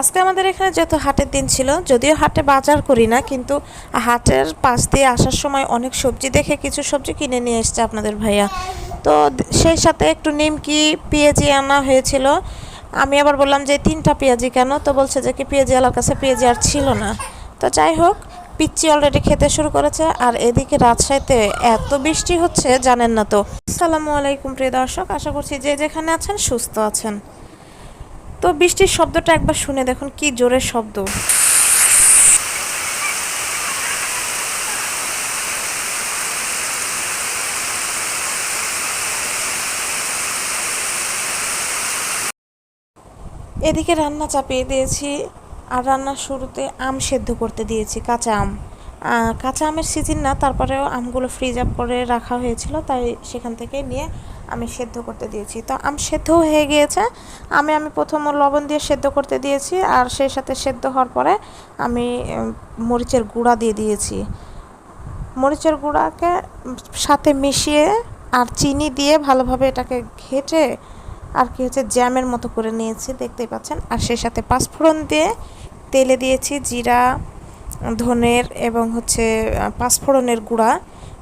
আজকে আমাদের এখানে যেহেতু হাটের দিন ছিল, যদিও হাটে বাজার করি না, কিন্তু হাটের পাশ দিয়ে আসার সময় অনেক সবজি দেখে কিছু সবজি কিনে নিয়ে এসছে আপনাদের ভাইয়া। তো সেই সাথে একটু নিমকি, পেঁয়াজি আনা হয়েছিল। আমি আবার বললাম যে, তিনটা পেঁয়াজি কেন? তো বলছে যে, কি পেঁয়াজি আলার কাছে পেঁয়াজি আর ছিল না। তো যাই হোক, পিচ্চি অলরেডি খেতে শুরু করেছে, আর এদিকে রাজশাহীতে এত বৃষ্টি হচ্ছে, জানেন না তো। আসসালামু আলাইকুম প্রিয় দর্শক, আশা করছি যে যেখানে আছেন, সুস্থ আছেন। তো বৃষ্টির শব্দটা একবার শুনে দেখুন কি জোরের শব্দ। এদিকে রান্না চাপিয়ে দিয়েছি, আর রান্নার শুরুতে আম সেদ্ধ করতে দিয়েছি, কাঁচা আম। কাঁচা আমের সিজন না, তারপরেও আমগুলো ফ্রিজ আপ করে রাখা হয়েছিল, তাই সেখান থেকে নিয়ে আমি সেদ্ধ করতে দিয়েছি। তো আম সেদ্ধ হয়ে গিয়েছে। আমি আমি প্রথম লবণ দিয়ে সেদ্ধ করতে দিয়েছি আর সেই সাথে সেদ্ধ হওয়ার পরে আমি মরিচের গুঁড়া দিয়ে দিয়েছি। মরিচের গুঁড়াকে সাথে মিশিয়ে আর চিনি দিয়ে ভালোভাবে এটাকে ঘেটে আর কি হচ্ছে জ্যামের মতো করে নিয়েছি, দেখতেই পাচ্ছেন। আর সেই সাথে পাঁচফোড়ন দিয়ে তেলে দিয়েছি জিরা, ধনের এবং হচ্ছে পাঁচফোড়নের গুঁড়া।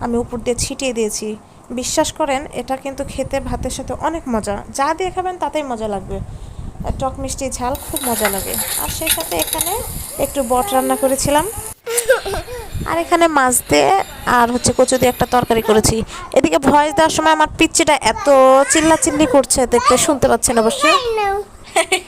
আমি উপর দিয়ে ছিটিয়ে দিয়েছি। বিশ্বাস করেন এটা কিন্তু খেতে ভাতের সাথে অনেক মজা। যা দিয়ে খাবেন তাতেই মজা লাগবে। টক মিষ্টি ঝাল খুব মজা লাগে। আর সেই সাথে এখানে একটু বট রান্না করেছিলাম। আর এখানে মাছ দিয়ে আর হচ্ছে কচু দিয়ে একটা তরকারি করেছি। এদিকে ভয়েস দেওয়ার সময় আমার পিচ্চিটা এত চিল্লাচিল্লি করছে দেখতে শুনতে পাচ্ছেন অবশ্যই